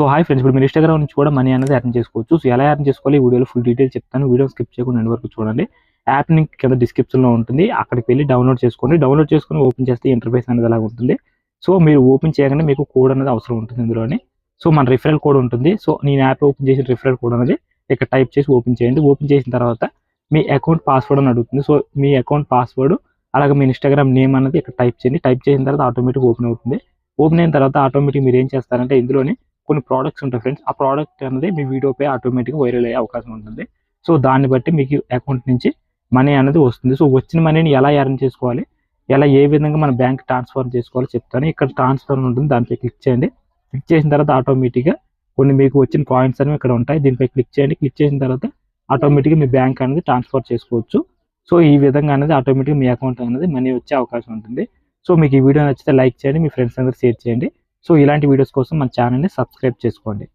So hi friends ఇప్పుడు మీరు Instagram నుంచి కూడా మనీ అనేది అర్న్ చేసుకోవచ్చు. సో ఎలా అర్న్ చేసుకోవాలి? ఈ వీడియోలో ఫుల్ డీటెయిల్ చెప్తాను. వీడియో స్కిప్ చేయకుండా వరకు చూడండి. యాప్ లింక్ కింద డిస్క్రిప్షన్లో లో ఉంటుంది. అక్కడికి వెళ్ళి డౌన్లోడ్ చేసుకోండి. డౌన్లోడ్ చేసుకొని ఓపెన్ చేస్తే ఇంటర్ఫేస్ అనేది అలా ఉంటుంది. సో మీరు ఓపెన్ చేయగానే మీకు కోడ్ అనేది అవసరం ఉంటుంది ఇందులోనే. సో మన రిఫరల్ కోడ్ ఉంటుంది. సో నేను యాప్ ఓపెన్ చేసిన రిఫరల్ కోడ్ అనేది ఇక్కడ టైప్ చేసి ఓపెన్ చేయండి. ఓపెన్ చేసిన తర్వాత మీ అకౌంట్ పాస్వర్డ్ అని అడుగుతుంది. సో మీ అకౌంట్ పాస్వర్డ్ అలాగే మీ ఇన్స్టాగ్రామ్ నేమ్ అనేది ఇక్కడ టైప్ చేయండి. టైప్ చేసిన తర్వాత ఆటోమేటిక్ ఓపెన్ అవుతుంది. ఓపెన్ అయిన తర్వాత ఆటోమేటిక్ మీరు ఏం చేస్తారంటే ఇందులోనే కొన్ని ప్రోడక్ట్స్ ఉంటాయి ఫ్రెండ్స్ ఆ ప్రోడక్ట్ అనేది మీ వీడియోపై ఆటోమేటిక్గా వైరల్ అయ్యే అవకాశం ఉంటుంది. సో దాన్ని బట్టి మీకు అకౌంట్ నుంచి మనీ అనేది వస్తుంది. సో వచ్చిన మనీని ఎలా ఎర్న్ చేసుకోవాలి? ఎలా ఏ విధంగా మన బ్యాంక్ ట్రాన్స్ఫర్ చేసుకోవాలో చెప్తాను. ఇక్కడ ట్రాన్స్ఫర్ ఉంటుంది. దానిపై క్లిక్ చేయండి. క్లిక్ చేసిన తర్వాత ఆటోమేటిక్గా కొన్ని మీకు వచ్చిన కాయిన్స్ అనేవి ఇక్కడ ఉంటాయి. దీనిపై క్లిక్ చేయండి. క్లిక్ చేసిన తర్వాత ఆటోమేటిక్గా మీ బ్యాంక్ అనేది ట్రాన్స్ఫర్ చేసుకోవచ్చు. సో ఈ విధంగా అనేది ఆటోమేటిక్గా మీ అకౌంట్ అనేది మనీ వచ్చే అవకాశం ఉంటుంది. సో మీకు ఈ వీడియో నచ్చితే లైక్ చేయండి. మీ ఫ్రెండ్స్ అందరూ షేర్ చేయండి. సో ఇలాంటి వీడియోస్ కోసం మన ఛానల్ని సబ్స్క్రైబ్ చేసుకోండి.